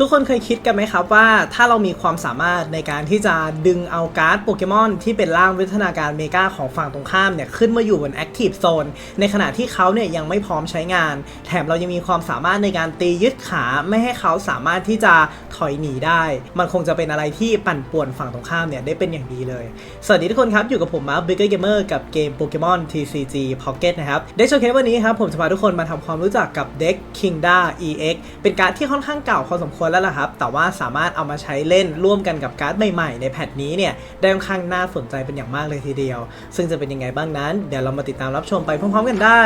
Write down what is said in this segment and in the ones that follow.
ทุกคนเคยคิดกันไหมครับว่าถ้าเรามีความสามารถในการที่จะดึงเอาการ์ดโปเกมอนที่เป็นร่างวิวัฒนาการเมกาของฝั่งตรงข้ามเนี่ยขึ้นมาอยู่บนแอคทีฟโซนในขณะที่เขาเนี่ยยังไม่พร้อมใช้งาน แถมเรายังมีความสามารถในการตียึดขาไม่ให้เขาสามารถที่จะถอยหนีได้ มันคงจะเป็นอะไรที่ปั่นป่วนฝั่งตรงข้ามเนี่ยได้เป็นอย่างดีเลย สวัสดีทุกคนครับ อยู่กับผมมาร์คบิ๊กเกอร์เกมเมอร์กับเกมโปเกมอน TCG Pocket นะครับเด็กโชว์เคสวันนี้ครับผมจะพาทุกคนมาทำความรู้จักกับเด็ก Kingda EX เป็นการ์ดที่ค่อนข้างเก่าพอสมควรแล้วล่ะครับ แต่ว่าสามารถเอามาใช้เล่นร่วมกันกับการ์ดใหม่ๆ ในแพทนี้เนี่ยได้ค่อนข้างน่าสนใจเป็นอย่างมากเลยทีเดียว ซึ่งจะเป็นยังไงบ้างนั้น เดี๋ยวเรามาติดตามรับชมไปพร้อมๆกันได้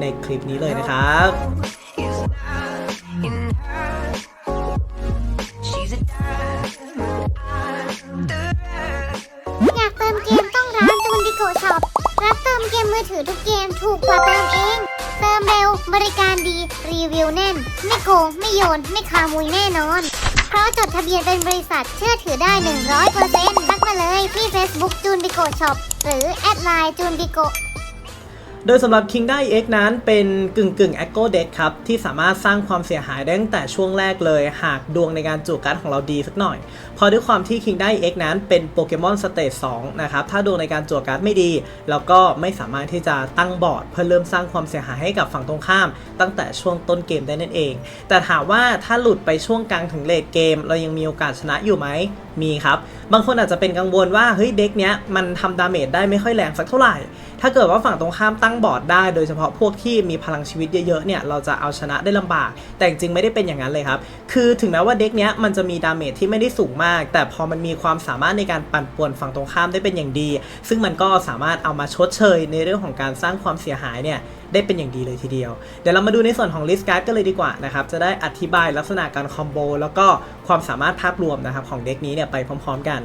ในคลิปนี้เลยนะครับอยากเติมเกมต้องร้านจูนดิโกช็อปรับเติมเกมมือถือทุกเกมถูกกว่าเติมเอง บริการดี รีวิวแน่น ไม่โกง ไม่โยน ไม่คามุยแน่นอน เพราะจดทะเบียนเป็นบริษัทเชื่อถือได้ 100%ทักมาเลยที่ Facebook จูนบิโกช็อปหรือแอดไลน์จูนบิโก โดยสำหรับ King ได้ EX นั้นเป็นกึ่งกึ่ง Echo Deck ครับ ที่สามารถสร้างความเสียหายได้ตั้งแต่ช่วงแรกเลย หากดวงในการจุการ์ดของเราดีสักหน่อยพราะด้วยความที่ King ได้ EX นั้นเป็นโปเกมอนสเตจ2นะครับ ถ้าดวงในการจั่วการ์ดไม่ดีแล้วก็ไม่สามารถที่จะตั้งบอร์ด เพื่อเริ่มสร้างความเสียหายให้กับฝั่งตรงข้าม ตั้งแต่ช่วงต้นเกมได้นั่นเอง แต่ถามว่าถ้าหลุดไปช่วงกลางถึงเลดเกม เรายังมีโอกาสชนะอยู่ไหม มีครับ บางคนอาจจะเป็นกังวลว่าเฮ้ยเด็กเนี้ยมันทำดาเมจได้ไม่ค่อยแรงสักเท่าไหร่ ถ้าเกิดว่าฝั่งตรงข้ามตั้งบอร์ดได้ โดยเฉพาะพวกที่มีพลังชีวิตเยอะๆเนี่ยเราจะเอาชนะได้ลำบาก แต่จริงๆไม่ได้เป็นอย่างนั้นเลยครับ คือถึงแม้ว่าเด็กเนี้ยมันจะมีดาเมจที่ไม่ได้สูงมาก แต่พอมันมีความสามารถในการปั่นป่วนฝั่งตรงข้ามได้เป็นอย่างดี ซึ่งมันก็สามารถเอามาชดเชย ในเรื่องของการสร้างความเสียหายเนี่ยได้เป็นอย่างดีเลยทีเดียว เดี๋ยวเรามาดูในส่วนของลิสต์การ์ดกันเลยดีกว่านะครับ จะได้อธิบายลักษณะการคอมโบแล้วก็ ความสามารถภาพรวมนะครับของเด็กนี้เนี่ยไปพร้อมๆกัน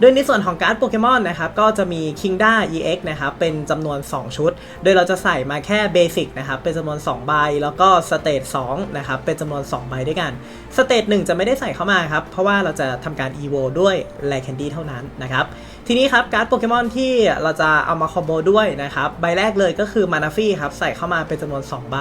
โดยในส่วนของการ์ดโปเกมอนนะครับก็จะมี Kingda EX นะครับเป็นจำนวน 2 ชุด โดยเราจะใส่มาแค่เบสิกนะครับเป็นจำนวน 2 ใบ แล้วก็สเตจ2นะครับเป็นจำนวน 2 ใบด้วยกัน สเตจ1จะไม่ได้ใส่เข้ามาครับเพราะว่าเราจะทำการ EVO ด้วยแลแคนดี้เท่านั้นนะครับ ทีนี้ครับการ์ดโปเกมอนที่เราจะเอามาคอมโบด้วยนะครับใบแรกเลยก็คือมานาฟี่ครับใส่เข้ามาเป็นจำนวน 2 ใบ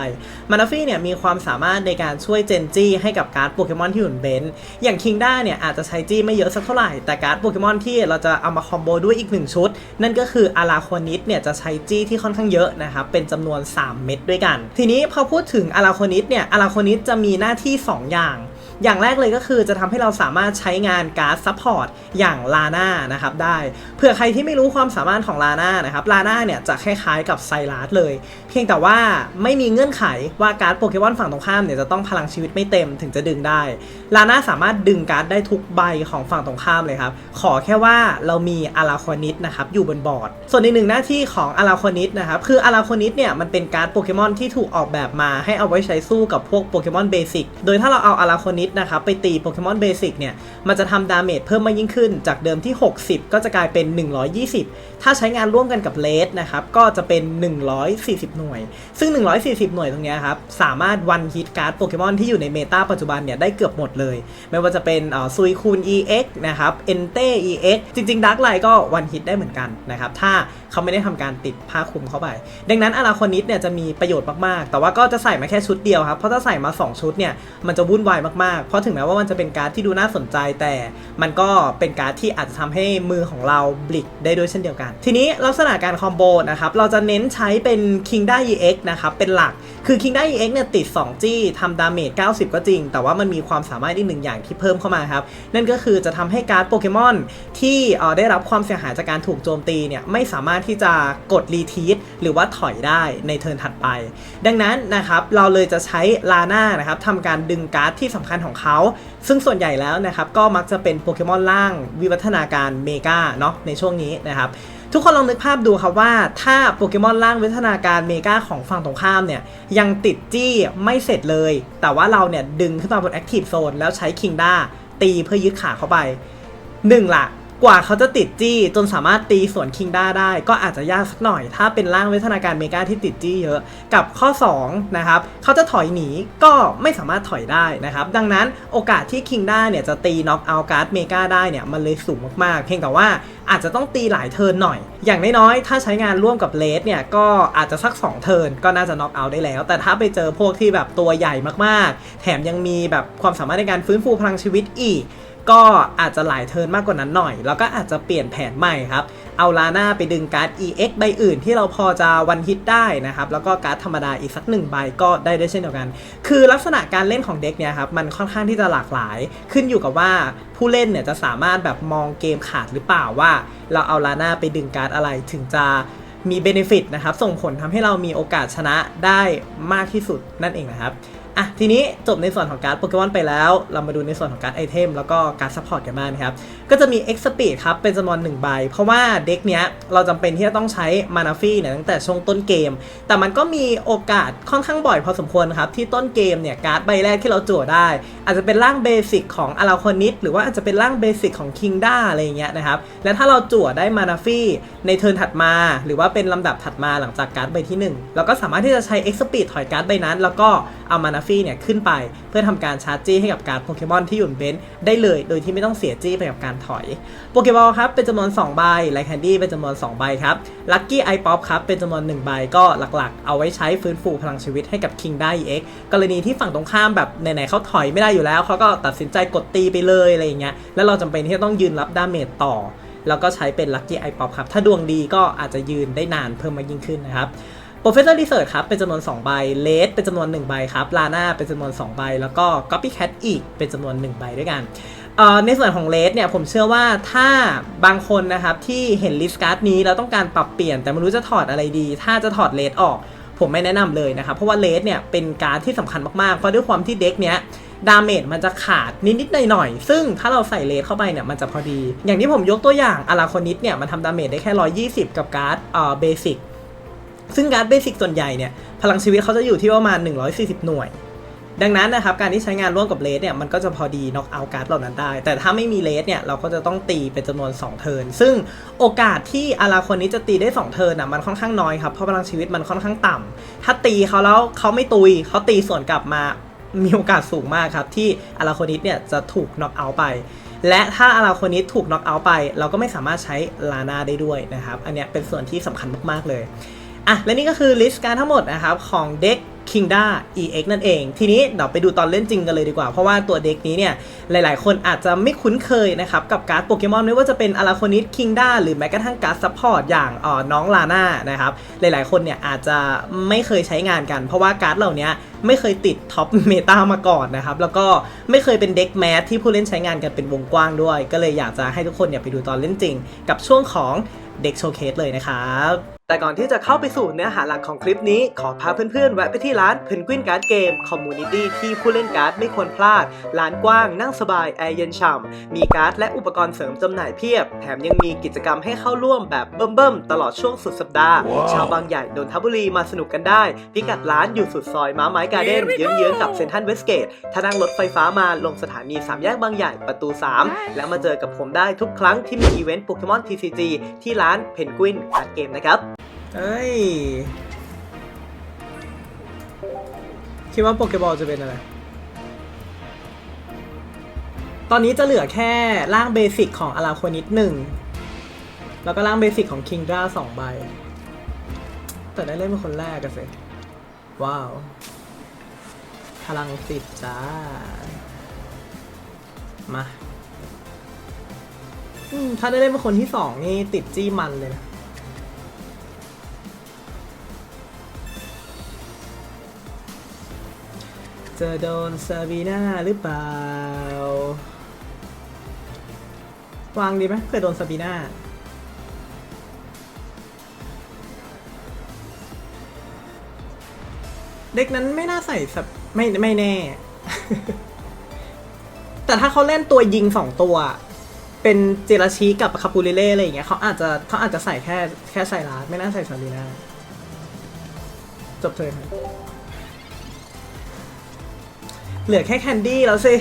มานาฟี่เนี่ยมีความสามารถในการช่วยเจนจี้ให้กับการ์ดโปเกมอนที่อยู่นเบนซ์อย่างคิงด้าเนี่ยอาจจะใช้จี้ไม่เยอะสักเท่าไหร่แต่การ์ดโปเกมอนที่เราจะเอามาคอมโบด้วยอีก 1 ชุด นั่นก็คืออาราโคนิสเนี่ยจะใช้จี้ที่ค่อนข้างเยอะนะครับเป็นจำนวน 3 เม็ดด้วยกัน ทีนี้พอพูดถึงอาราโคนิสเนี่ยอาราโคนิสจะมีหน้าที่ 2 อย่าง อย่างแรกเลยก็คือจะทำให้เราสามารถใช้งานการ์ดซัพพอร์ตอย่างลาน่านะครับได้เผื่อใครที่ไม่รู้ความสามารถของลาน่านะครับลาน่าเนี่ยจะคล้ายๆกับไซรัสเลยเพียงแต่ว่าไม่มีเงื่อนไขว่าการ์ดโปเกมอนฝั่งตรงข้ามเนี่ยจะต้องพลังชีวิตไม่เต็มถึงจะดึงได้ลาน่าสามารถดึงการ์ดได้ทุกใบของฝั่งตรงข้ามเลยครับ ขอแค่ว่าเรามีอาราคอนิสนะครับอยู่บนบอร์ด ส่วนอีกหนึ่งหน้าที่ของอาราคอนิสนะครับคืออาราคอนิสเนี่ยมันเป็นการ์ดโปเกมอนที่ถูกออกแบบมาให้เอาไว้ใช้สู้กับพวกโปเกมอนเบสิกโดยถ้าเราเอาอาราคอนิสนะครับไปตีโปเกมอนเบสิกเนี่ยมันจะทำดาเมจเพิ่มมากยิ่งขึ้น จากเดิมที่ 60 ก็จะกลายเป็น 120 ถ้าใช้งานร่วมกันกับเลสนะครับก็จะเป็น 140หน่วย ซึ่ง 140 หน่วยตรงเนี้ยครับ สามารถวันฮิตการ์ดโปเกมอนที่อยู่ในเมตาปัจจุบันเนี่ย ได้เกือบหมดเลย ไม่ว่าจะเป็นซุยคูน EX นะครับเอนเต้ EX จริง ๆดักไลก็วันฮิตได้เหมือนกันนะครับ ถ้าเขาไม่ได้ทำการติดผ้าคลุมเข้าไป ดังนั้นอาราคอนิสเนี่ยจะมีประโยชน์มากๆ แต่ว่าก็จะใส่มาแค่ชุดเดียวครับ เพราะถ้าใส่มา 2 ชุดเนี่ย มันจะวุ่นวายมากๆ เพราะถึงแม้ว่ามันจะเป็นการ์ดที่ดูน่าสนใจ แต่มันก็เป็นการ์ดที่อาจจะทำให้มือของเราบลิกได้ด้วยเช่นเดียวกัน ทีนี้ลักษณะการคอมโบนะครับ เราจะเน้นใช้เป็น King ได้ EX นะครับ เป็นหลัก คือ King ได้ EX เนี่ยติด 2 จี้ทำดาเมจ 90 ก็จริง แต่ว่ามันมีความสามารถอีกหนึ่งอย่างที่เพิ่มเข้ามาครับ นั่นก็คือจะทำให้การ์ดโปเกมอนที่เอ่อได้รับความเสียหายจากการถูกโจมตีเนี่ย ไม่สามารถที่จะกดรีทีสหรือว่าถอยได้ในเทิร์นถัดไป ดังนั้นนะครับ เราเลยจะใช้ลาน่านะครับทำการดึงการ์ดที่สำคัญของเขา ซึ่งส่วนใหญ่แล้วนะครับ ก็มักจะเป็นโปเกมอนล่างวิวัฒนาการเมกาเนาะในช่วงนี้นะครับ ทุกคนลองนึกภาพดูครับว่าถ้าโปเกมอนร่างวิทนาการเมกาของฝั่งตรงข้ามเนี่ย ยังติดจี้ไม่เสร็จเลย แต่ว่าเราเนี่ย ดึงขึ้นมาบนแอคทีฟโซนแล้วใช้คิงด้าตีเพื่อยึดขาเข้าไปหนึ่งละ กว่าเขาจะติดจี้จนสามารถตีสวนคิงด้าได้ ก็อาจจะยากสักหน่อย ถ้าเป็นร่างวิทนาการเมกาที่ติดจี้เยอะ กับข้อ 2 นะครับเขาจะถอยหนีก็ไม่สามารถถอยได้นะครับ ดังนั้นโอกาสที่คิงด้าเนี่ยจะตีน็อกเอาการ์ดเมกาได้เนี่ยมันเลยสูงมากๆ เพียงแต่ว่าอาจจะต้องตีหลายเทิร์นหน่อย อย่างน้อยๆ ถ้าใช้งานร่วมกับเลสเนี่ยก็อาจจะสัก 2 เทิร์นก็น่าจะน็อกเอาได้แล้ว แต่ถ้าไปเจอพวกที่แบบตัวใหญ่มากๆ แถมยังมีแบบความสามารถในการฟื้นฟูพลังชีวิตอีก ก็อาจจะหลายเทิร์นมากกว่านั้นหน่อย แล้วก็อาจจะเปลี่ยนแผนใหม่ครับ เอาลาน่าไปดึงการ์ด EX ใบอื่นที่เราพอจะวันฮิตได้นะครับ แล้วก็การ์ดธรรมดาอีกสักหนึ่งใบก็ได้ด้วยเช่นเดียวกัน คือลักษณะการเล่นของเด็กเนี่ยครับมันค่อนข้างที่จะหลากหลาย ขึ้นอยู่กับว่าผู้เล่นเนี่ยจะสามารถแบบมองเกมขาดหรือเปล่าว่า เราเอาลาน่าไปดึงการ์ดอะไรถึงจะมีเบนฟิตนะครับ ส่งผลทำให้เรามีโอกาสชนะได้มากที่สุดนั่นเองนะครับ อะทีนี้จบในส่วนของการ์ดโปเกมอนไปแล้ว เรามาดูในส่วนของการ์ดไอเทมแล้วก็การ์ดซัพพอร์ตกันบ้างครับ ก็จะมี X Speed ครับ เป็นจำนวน1ใบ เพราะว่าเด็กเนี้ยเราจำเป็นที่จะต้องใช้มานาฟี่เนี่ยตั้งแต่ช่วงต้นเกม แต่มันก็มีโอกาสค่อนข้างบ่อยพอสมควรครับ ที่ต้นเกมเนี่ยการ์ดใบแรกที่เราจั่วได้ อาจจะเป็นร่างเบสิกของอาราคอนิสหรือว่าอาจจะเป็นร่างเบสิกของคิงด้าอะไรเงี้ยนะครับและถ้าเราจั่วได้มานาฟี่ในเทิร์นถัดมา หรือว่าเป็นลำดับถัดมาหลังจากการ์ดใบที่ 1 เราก็สามารถที่จะใช้ X Speed ถอยการ์ดใบนั้น แล้วก็เอามานาฟี่เนี่ยขึ้นไปเพื่อทำการชาร์จจี้ให้กับการโปเกมอนที่อยู่บนเบนซ์ได้เลย โดยที่ไม่ต้องเสียจี้ไปกับการถอยโปเกบอลครับเป็นจำนวน2ใบไลแคนดี้เป็นจำนวน2ใบครับลัคกี้ไอป๊อปครับเป็นจำนวน1ใบก็หลักๆ เอาไว้ใช้ฟื้นฟูพลังชีวิตให้กับคิงได้ EX กรณีที่ฝั่งตรงข้ามแบบไหนๆเขาถอยไม่ได้อยู่แล้วเขาก็ตัดสินใจกดตีไปเลยอะไรอย่างเงี้ยแล้วเราจำเป็นที่จะต้องยืนรับดาเมจต่อแล้วก็ใช้เป็น Lucky Eye Pop ครับ ถ้าดวงดีก็อาจจะยืนได้นานเพิ่มมากยิ่งขึ้นนะครับ Professor Research ครับเป็นจำนวน 2 ใบเลสเป็นจำนวน 1 ใบครับลาน่าเป็นจำนวน 2 ใบ แล้วก็ Copycat อีกเป็นจำนวน 1 ใบด้วยกันในส่วนของเลสเนี่ยผมเชื่อว่าถ้าบางคนนะครับที่เห็นลิสต์การ์ดนี้แล้วต้องการปรับเปลี่ยนแต่ไม่รู้จะถอดอะไรดี ถ้าจะถอดเลสออก ผมไม่แนะนำเลยนะครับ เพราะว่าเลสเนี่ยเป็นการ์ดที่สำคัญมากๆ เพราะด้วยความที่เด็กเนี้ยดาเมจมันจะขาดนิดๆหน่อยๆซึ่งถ้าเราใส่เลสเข้าไปเนี่ยมันจะพอดี อย่างที่ผมยกตัวอย่างอาราคอนิสเนี่ยมันทำดาเมจได้แค่ 120 กับการ์ดเอ่อเบสิก ซึ่งการ์ดเบสิกส่วนใหญ่เนี่ยพลังชีวิตเขาจะอยู่ที่ประมาณ 140 หน่วย ดังนั้นนะครับการที่ใช้งานร่วมกับเลสเนี่ยมันก็จะพอดีน็อกเอาการ์ดเหล่านั้นได้ แต่ถ้าไม่มีเลสเนี่ยเราก็จะต้องตีเป็นจำนวน 2 เทิร์นซึ่งโอกาสที่อาราคนนี้จะตีได้ 2 เทิร์นอะมันค่อนข้างน้อยครับเพราะพลังชีวิตมันค่อนข้างต่ำถ้าตีเขาแล้วเขาไม่ตุยเขาตีส่วนกลับมามีโอกาสสูงมากครับที่อาราโคนิสเนี่ยจะถูกน็อกเอาท์ไป และถ้าอาราโคนิสถูกน็อกเอาท์ไป เราก็ไม่สามารถใช้ลานาได้ด้วยนะครับ อันเนี้ยเป็นส่วนที่สำคัญมาก ๆ เลย อะและนี่ก็คือลิสต์การทั้งหมดนะครับของเด็ก Kingda EX นั่นเอง ทีนี้เดี๋ยวไปดูตอนเล่นจริงกันเลยดีกว่า เพราะว่าตัวเด็กนี้เนี่ย หลายๆ คนอาจจะไม่คุ้นเคยนะครับ กับการ์ดโปเกมอนไม่ว่าจะเป็นอาราโคนิสคิงด้าหรือแม้กระทั่งการ์ดซัพพอร์ตอย่างอ๋อน้องลาน่านะครับ หลายๆ คนเนี่ยอาจจะไม่เคยใช้งานกัน เพราะว่าการ์ดเหล่านี้ ไม่เคยติดท็อปเมตามาก่อนนะครับ แล้วก็ไม่เคยเป็นเด็กแมสที่ผู้เล่นใช้งานกันเป็นวงกว้างด้วย ก็เลยอยากจะให้ทุกคนเนี่ยไปดูตอนเล่นจริง กับช่วงของเด็กโชว์เคสเลยนะครับ แต่ก่อนที่จะเข้าไปสู่เนื้อหาหลักของคลิปนี้ ขอพาเพื่อนๆ แวะไปที่ร้านเพนกวินการ์ดเกมคอมมูนิตี้ที่ผู้เล่นการ์ดไม่ควรพลาด ร้านกว้างนั่งสบาย แอร์เย็นฉ่ำ มีการ์ดและอุปกรณ์เสริมจำหน่ายเพียบ แถมยังมีกิจกรรมให้เข้าร่วมแบบเบิ่มๆ ตลอดช่วงสุดสัปดาห์ชาวบางใหญ่นนทบุรีมาสนุกกันได้ พิกัดร้านอยู่สุดซอยม้าไม้การ์เด้นเยื้องๆกับเซนทันเวสเกต ถ้านั่งรถไฟฟ้ามาลงสถานีสามแยกบางใหญ่ประตู 3 แล้วมาเจอกับผมได้ทุกครั้งที่มีอีเวนต์โปเกมอน TCG ที่ร้านเพนกวินการ์ดเกมนะครับเอ้ยคิดว่าโปเกบอลจะเป็นอะไร ตอนนี้จะเหลือแค่ร่างเบสิกของอาราโคนิดหนึ่ง แล้วก็ร่างเบสิกของคิงดราสองใบ แต่ได้เล่นเป็นคนแรกกันสิ ว้าว พลังสิบจ้า มาถ้าได้เล่นเป็นคนที่สองนี่ติดจี้มันเลยนะจะโดนซาบีนาหรือเปล่า วางดีไหมเพื่อโดนซาบีนาเด็กนั้นไม่น่าใส่สับ ไม่ไม่แน่ แต่ถ้าเขาเล่นตัวยิงสองตัว เป็นเจราชีกับคาปูเรเล่อะไรอย่างเงี้ยเขาอาจจะเขาอาจจะใส่แค่แค่ไซรัสไม่น่าใส่ซารีนาจบเลยครับเหลือแค่แคนดี้แล้วสิ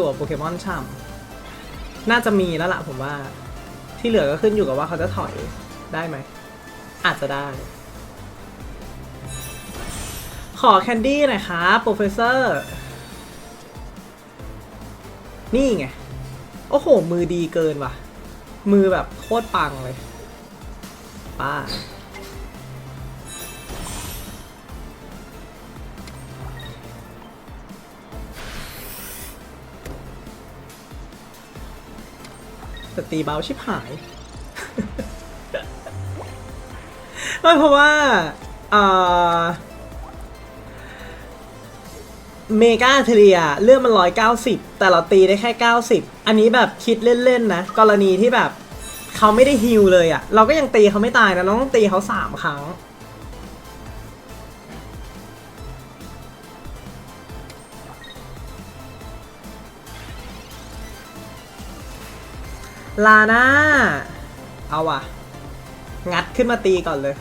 จั่วโปเกมอนช่ำน่าจะมีแล้วล่ะผมว่า ที่เหลือก็ขึ้นอยู่กับว่าเขาจะถอยได้ไหม อาจจะได้ ขอแคนดี้หน่อยครับโปรเฟสเซอร์ นี่ไง โอ้โห มือดีเกินว่ะ มือแบบโคตรปังเลย ป้า แต่ตีเบาชิบหายไม่เพราะว่าเมกาเทเรียเลือดมันร้อยเก้าสิบแต่เราตีได้แค่เก้าสิบอันนี้แบบคิดเล่นๆนะ กรณีที่แบบเขาไม่ได้ฮิลเลยอะ่ะ เราก็ยังตีเขาไม่ตายนะเราต้องตีเขาสามครั้ง ลาน่า เอาว่ะ งัดขึ้นมาตีก่อนเลย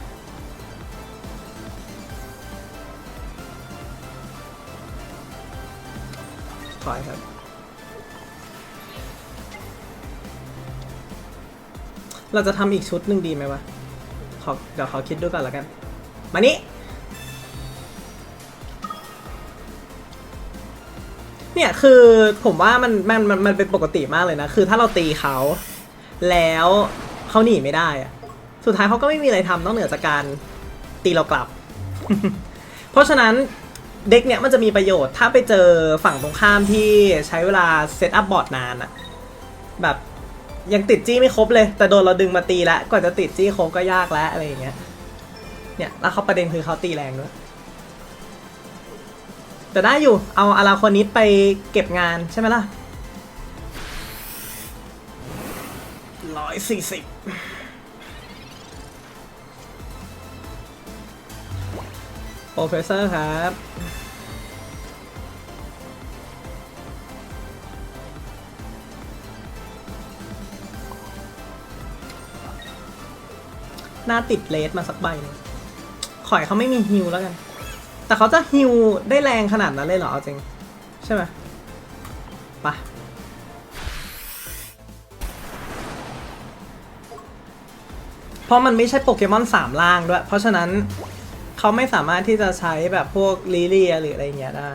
ถอยครับ เราจะทำอีกชุดหนึ่งดีไหมวะ ขอเดี๋ยวขอคิดดูก่อนแล้วกัน มานี่เนี่ยคือผมว่ามันมันมันมันเป็นปกติมากเลยนะ คือถ้าเราตีเขา แล้วเขาหนีไม่ได้อะสุดท้ายเขาก็ไม่มีอะไรทำนอกเหนือจากการตีเรากลับ เพราะฉะนั้นเด็กเนี่ยมันจะมีประโยชน์ถ้าไปเจอฝั่งตรงข้ามที่ใช้เวลาเซตอัพบอร์ดนานอะแบบยังติดจี้ไม่ครบเลย แต่โดนเราดึงมาตีแล้วกว่าจะติดจี้ครบก็ยากแล้วอะไรอย่างเงี้ยเนี่ยแล้วเขาประเด็นคือเขาตีแรงด้วยแต่ได้อยู่เอาอาราโคนิสไปเก็บงานใช่ไหมล่ะ สี่สิบโปรเฟสเซอร์ครับหน้าติดเลสมาสักใบหนึงขอยเขาไม่มีฮิวแล้วกัน แต่เขาจะฮิวได้แรงขนาดนั้นเลยเหรอเอาจริง ใช่ไหมไปะ เพราะมันไม่ใช่โปเกมอนสามล่างด้วย เพราะฉะนั้นเขาไม่สามารถที่จะใช้แบบพวกลิเลียหรืออะไรเงี้ยได้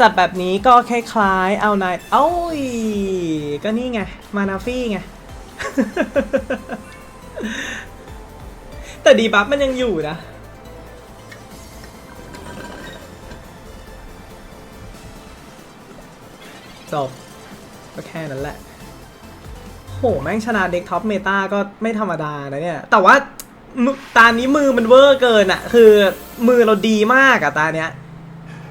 จัดแบบนี้ก็คล้ายๆเอานายเอ้ยก็นี่ไง มานาฟี่ไง แต่ดีบัฟมันยังอยู่นะ จบ ก็แค่นั้นแหละ โห แม่งชนะเด็กท็อปเมตาก็ไม่ธรรมดานะเนี่ย แต่ว่ามือตานี้มือมันเวอร์เกินอะคือมือเราดีมากอะตาเนี้ย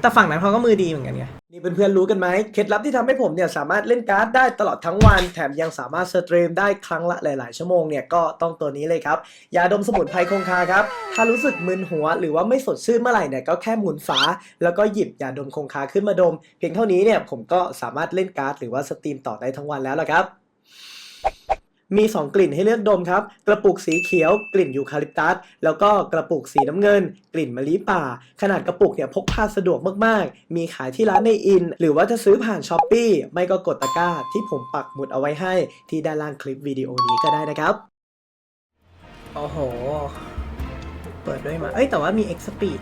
แต่ฝั่งนั้นเขาก็มือดีเหมือนกันไง นี่เพื่อนๆรู้กันไหมเคล็ดลับที่ทำให้ผมเนี่ยสามารถเล่นการ์ดได้ตลอดทั้งวัน แถมยังสามารถสตรีมได้ครั้งละหลาย ๆ ชั่วโมงเนี่ยก็ต้องตัวนี้เลยครับยาดมสมุนไพรคงคาครับ ถ้ารู้สึกมึนหัวหรือว่าไม่สดชื่นเมื่อไหร่เนี่ยก็แค่หมุนฝา แล้วก็หยิบยาดมคงคาขึ้นมาดม เพียงเท่านี้เนี่ยผมก็สามารถเล่นการ์ดหรือว่าสตรีมต่อได้ทั้งวันแล้วละครับ มี 2 กลิ่นให้เลือกดมครับ กระปุกสีเขียวกลิ่นยูคาลิปตัส แล้วก็กระปุกสีน้ำเงิน กลิ่นมะลิป่า ขนาดกระปุกเนี่ยพกพาสะดวกมากๆ มีขายที่ร้านในอิน หรือว่าจะซื้อผ่านช้อปปีไม่ก็กดตะกร้า ที่ผมปักหมุดเอาไว้ให้ที่ด้านล่างคลิปวิดีโอนี้ก็ได้นะครับ โอ้โห เปิดด้วยมา เอ้ยแต่ว่ามี X Speed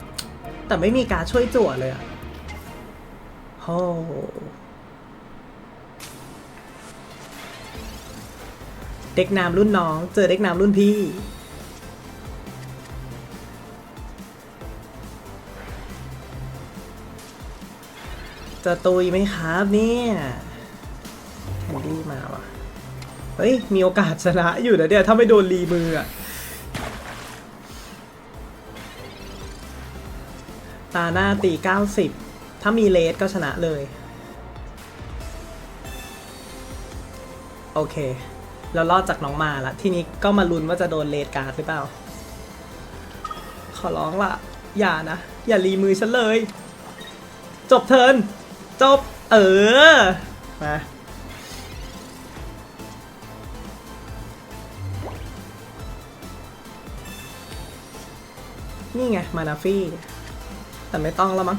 แต่ไม่มีการช่วยจั่วเลยอะโอ้ เด็กน้ำรุ่นน้อง เจอเด็กน้ำรุ่นพี่ จะตุยไหมครับเนี่ยแคนดี้มาว่ะ เฮ้ย มีโอกาสชนะอยู่นะเนี่ย ถ้าไม่โดนรีมืออะตาหน้าตี 90 ถ้ามีเลสก็ชนะเลย โอเค เรารอดจากน้องมาละทีนี้ก็มาลุ้นว่าจะโดนเลดการ์ดหรือเปล่า ขอร้องละอย่านะ อย่ารีมือฉันเลย จบเทิร์นจบ เออ มานี่ไง มานาฟี่ แต่ไม่ต้องแล้วมั้ง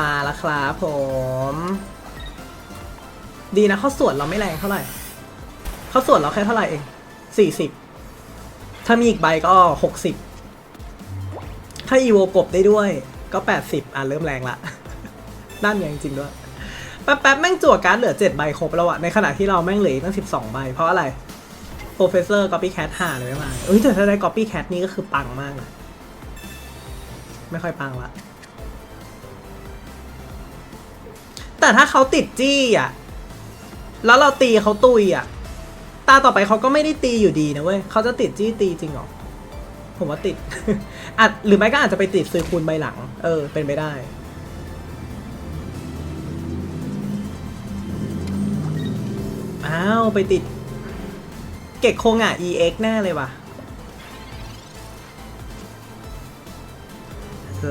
มาแล้วครับผม ดีนะข้าวสวนเราไม่แรงเท่าไหร่ข้าวสวนเราแค่เท่าไหร่เองสี่สิบถ้ามีอีกใบก็หกสิบถ้าอีโวกบได้ด้วยก็แปดสิบอะเริ่มแรงละนั่นงจริงด้วย แป๊บๆแม่งจั่วการ์ดเหลือเจ็ดใบครบแล้วอะในขณะที่เราแม่งเหลือตั้งสิบสองใบ เพราะอะไร Professor Copycat หาเลยไม่มาเอ้ยแต่ถ้าได้ Copycat นี่ก็คือปังมากนะไม่ค่อยปังละ แต่ถ้าเขาติดจี้อะ แล้วเราตีเขาตุยอะ ตาต่อไปเขาก็ไม่ได้ตีอยู่ดีนะเว้ยเขาจะติดจี้ตีจริงหรอ ผมว่าติดอาจหรือไม่ก็อาจจะไปติดซื้อคูณใบหลัง เออ เป็นไปได้อ้าว ไปติด เก็กโคงอะ EX แน่เลยว่ะ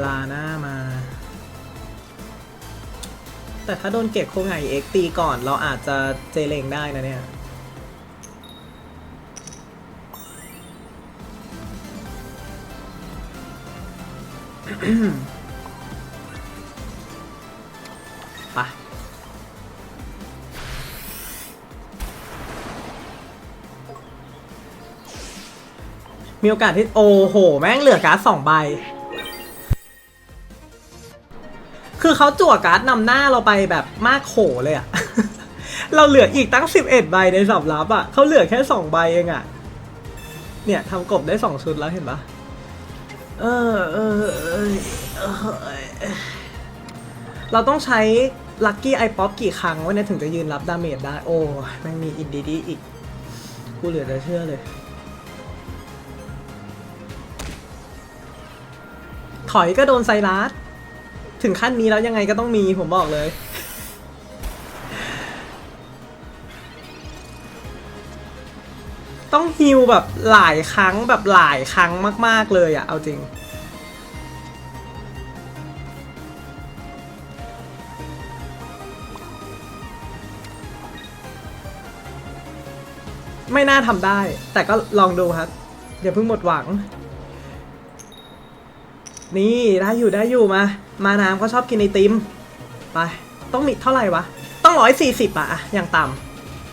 ลาหน้ามา แต่ถ้าโดนเก็กโคงอะ EX ตีก่อน เราอาจจะเจเลงได้นะเนี่ย ไปมีโอกาสที่ โอ้โห แม่งเหลือการ์ดสองใบ คือเขาจั่วการ์ดนำหน้าเราไปแบบมากโขเลยอะ เราเหลืออีกตั้ง 11 ใบในสำรับอะเขาเหลือแค่ 2 ใบเองอะเนี่ยทำกบได้ 2 ชุดแล้วเห็นปะเออเออเออเราต้องใช้ลัคกี้ไอป๊อปกี่ครั้งวะเนี่ยถึงจะยืนรับดาเมจได้ โอ้แม่งมีอินดีดีอีก กูเหลือจะเชื่อเลย ถอยก็โดนไซรัส ถึงขั้นนี้แล้วยังไงก็ต้องมีผมบอกเลย ต้องฮิวแบบหลายครั้งแบบหลายครั้งมาก ๆ เลยอะเอาจริง ไม่น่าทำได้ แต่ก็ลองดูครับอย่าเพิ่งหมดหวัง นี่ ได้อยู่ได้อยู่มา มาน้ำเขาชอบกินไอติม ไป ต้องมีเท่าไหร่วะ ต้องร้อยสี่สิบอะอย่างต่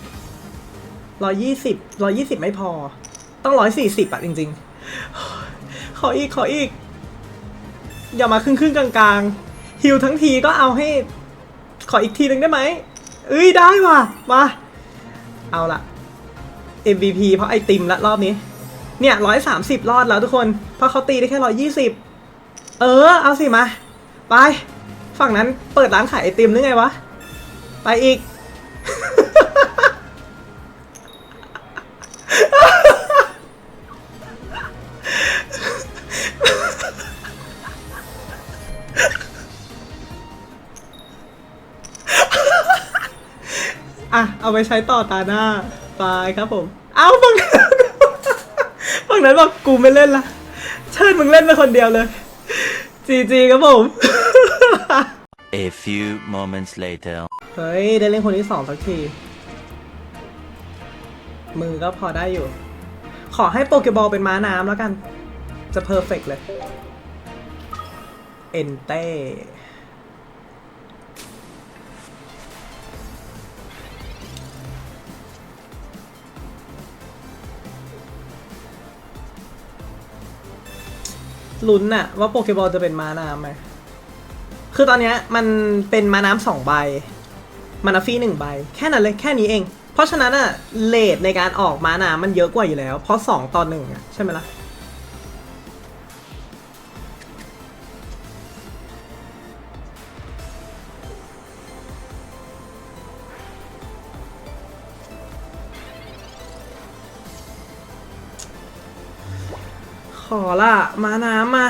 ำร้อยยี่สิบร้อยยี่สิบไม่พอ ต้องร้อยสี่สิบอะจริง ๆ ขออีกขออีก อย่ามาครึ่งครึ่งๆกลางๆฮิวทั้งทีก็เอาให้ ขออีกทีหนึ่งได้ไหมเอ้ยได้ว่ะ มา เอาละ MVP เพราะไอติมละรอบนี้ เนี่ยร้อยสามสิบรอดแล้วทุกคน เพราะเขาตีได้แค่ร้อยยี่สิบ เออ เอาสิมา ไป ฝั่งนั้นเปิดร้านขายไอติมหรือไงวะ ไปอีก อะ เอาไปใช้ต่อตาหน้า ไปครับผม เอาฝั่งนั้นฝั่งนั้นบอกกูไม่เล่นละ เชิญมึงเล่นไปคนเดียวเลยจีจีครับผม A few moments later. เฮ้ย ได้เล่นคนที่สองสักที มือก็พอได้อยู่ ขอให้โปเกบอลเป็นม้าน้ำแล้วกัน จะเพอร์เฟกเลย เอนเต้ลุ้นน่ะว่าโปเกบอลจะเป็นม้าน้ำไหม คือตอนเนี้ยมันเป็นมาน้ำสองใบ มานาฟี่หนึ่งใบ แค่นั้นเลยแค่นี้เอง เพราะฉะนั้นอะเลทในการออกมาน้ำมันเยอะกว่าอยู่แล้ว เพราะสองต่อหนึ่งอะใช่ไหมล่ะขอละมาน้ำมา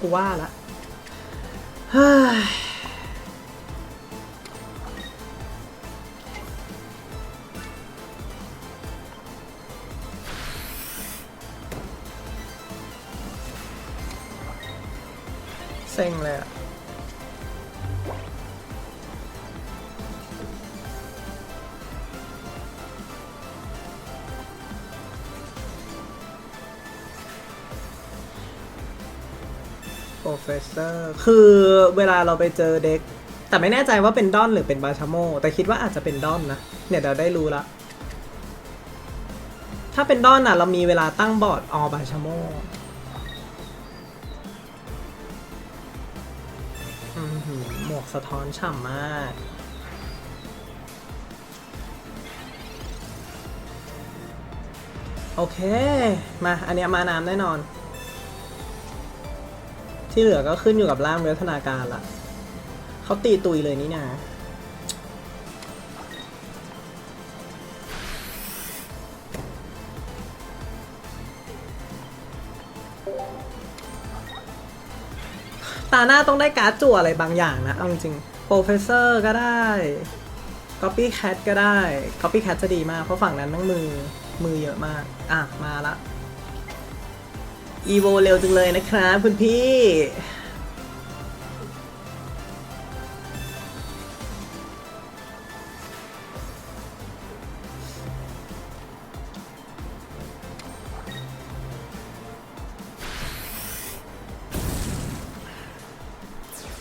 กูว่าละ เซ็งเลยอะ เฟสเซอร์ คือเวลาเราไปเจอเด็ก แต่ไม่แน่ใจว่าเป็นดอนหรือเป็นบาชาโม แต่คิดว่าอาจจะเป็นดอนนะ เนี่ยเดี๋ยวได้รู้ละ ถ้าเป็นดอนอะ เรามีเวลาตั้งบอร์ดออบาชาโมหมวกสะท้อนฉ่ำมากโอเค มา อันนี้มาน้ำแน่นอน ที่เหลือก็ขึ้นอยู่กับร่างวิวัฒนาการละเขาตีตุยเลยนี่นาตาหน้าต้องได้การ์ดจั่วอะไรบางอย่างนะ เอาจริงโปรเฟสเซอร์ก็ได้ Copy Cat ก็ได้ Copy Cat จะดีมาก เพราะฝั่งนั้นต้องมือมือเยอะมาก อะ มาละ อีโวเร็วจังเลยนะครับคุณพี่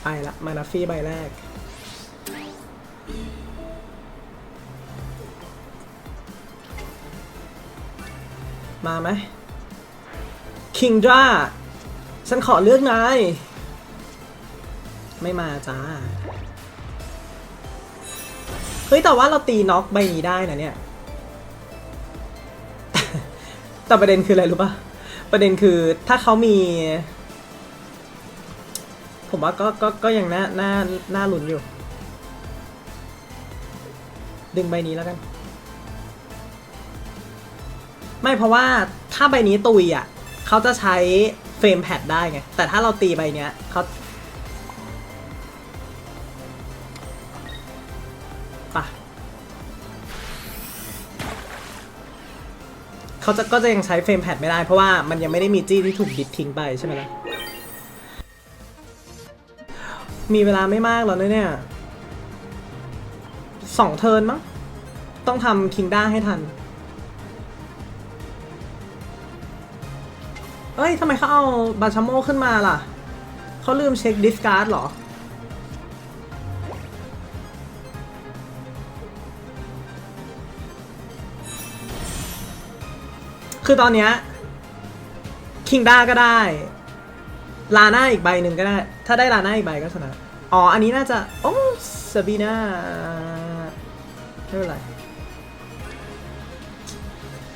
ไปละมานาฟี่ใบแรก มาไหม คิงดราฉันขอเลือกนาย ไม่มาจ้า เฮ้ย แต่ว่าเราตีน็อกใบนี้ได้นะเนี่ย แต่ประเด็นคืออะไรรู้ปะประเด็นคือถ้าเขามี ผมว่าก็ก็ก็ยังน่าน่าน่าลุ้นอยู่ ดึงใบนี้แล้วกัน ไม่เพราะว่าถ้าใบนี้ตุยอะ เขาจะใช้เฟรมแพดได้ไง แต่ถ้าเราตีใบเนี้ยเขาปะเขาจะก็จะยังใช้เฟรมแพดไม่ได้ เพราะว่ามันยังไม่ได้มีจี้ที่ถูกดิดทิ้งไปใช่ไหมล่ะ มีเวลาไม่มากแล้วเนี่ยสองเทิร์นมั้ง ต้องทำคิงด้าให้ทัน ยทำไมเขาเอาบาชาโมขึ้นมาล่ะ เขาลืมเช็คดิสการ์ดเหรอ คือตอนเนี้ยคิงด้าก็ได้ ลาน่าอีกใบหนึ่งก็ได้ ถ้าได้ลาน่าอีกใบก็ชนะ อ๋อ อันนี้น่าจะ โอ้ซาบีน่าไม่เป็นไร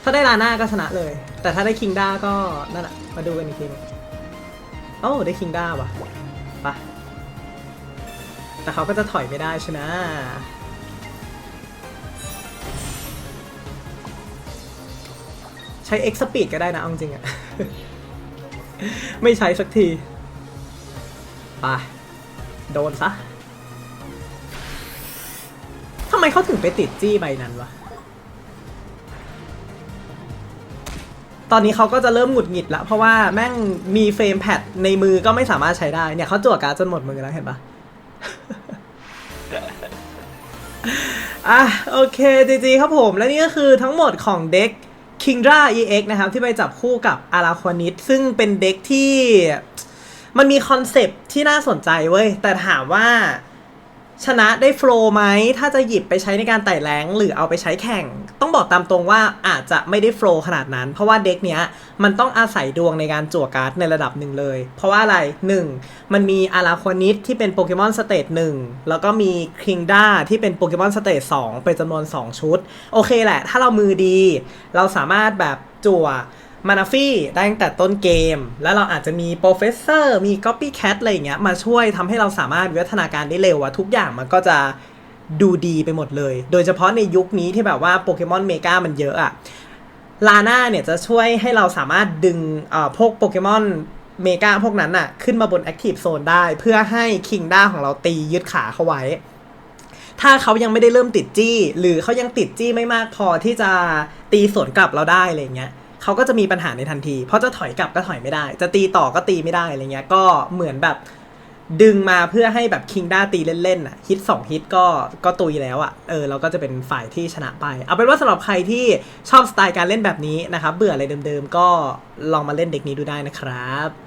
ถ้าได้ลาน่าก็ชนะเลย แต่ถ้าได้คิงด้าก็นั่นแหละมาดูกันอีกทีนึงโอ้ได้คิงด้าว่ะไปะแต่เขาก็จะถอยไม่ได้ใช่ไหมใช้ X Speed ก็ได้นะเอาจริงอะไม่ใช้สักทีไปโดนซะทำไมเขาถึงไปติดจี้ใบนั้นวะ ตอนนี้เขาก็จะเริ่มหงุดหงิดละเพราะว่าแม่งมีเฟรมแพดในมือก็ไม่สามารถใช้ได้เนี่ยเขาจั่วการ์ดจนหมดมือแล้วเห็นปะอะโอเคจริงๆครับผม และนี่ก็คือทั้งหมดของเด็ก Kingdra EX นะครับ ที่ไปจับคู่กับอาราควานิสซึ่งเป็นเด็กที่มันมีคอนเซปต์ที่น่าสนใจเว้ย แต่ถามว่า ชนะได้โฟล์ไหม ถ้าจะหยิบไปใช้ในการไต่แรงหรือเอาไปใช้แข่ง ต้องบอกตามตรงว่าอาจจะไม่ได้โฟล์ขนาดนั้น เพราะว่าเด็กเนี้ยมันต้องอาศัยดวงในการจั่วการ์ดในระดับหนึ่งเลย เพราะว่าอะไร 1. มันมีอาราควานิสที่เป็นโปเกมอนสเตจหนึ่งแล้วก็มีคิงด้าที่เป็นโปเกมอนสเตจสองเป็นจำนวน 2 ชุด โอเคแหละ ถ้าเรามือดี เราสามารถแบบจั่ว มานาฟี่ได้ตั้งแต่ต้นเกม แล้วเราอาจจะมีโปรเฟสเซอร์มีก๊อปปี้แคทอะไรอย่างเงี้ยมาช่วยทำให้เราสามารถวิวัฒนาการได้เร็วอะทุกอย่างมันก็จะดูดีไปหมดเลย โดยเฉพาะในยุคนี้ที่แบบว่าโปเกมอนเมกามันเยอะอะลาน่าเนี่ยจะช่วยให้เราสามารถดึงเอ่อพวกโปเกมอนเมกาพวกนั้นอะขึ้นมาบนแอคทีฟโซนได้ เพื่อให้คิงด้าของเราตียึดขาเขาไว้ ถ้าเขายังไม่ได้เริ่มติดจี้ หรือเขายังติดจี้ไม่มากพอที่จะตีสวนกลับเราได้อะไรเงี้ย เขาก็จะมีปัญหาในทันที เพราะจะถอยกลับก็ถอยไม่ได้ จะตีต่อก็ตีไม่ได้อะไรเงี้ย ก็เหมือนแบบดึงมาเพื่อให้แบบคิงด้าตีเล่นๆอะฮิต2ฮิตก็ก็ตุยแล้วอะเออเราก็จะเป็นฝ่ายที่ชนะไป เอาเป็นว่าสำหรับใครที่ชอบสไตล์การเล่นแบบนี้นะครับเบื่ออะไรเดิมๆ ก็ลองมาเล่นเด็กนี้ดูได้นะครับ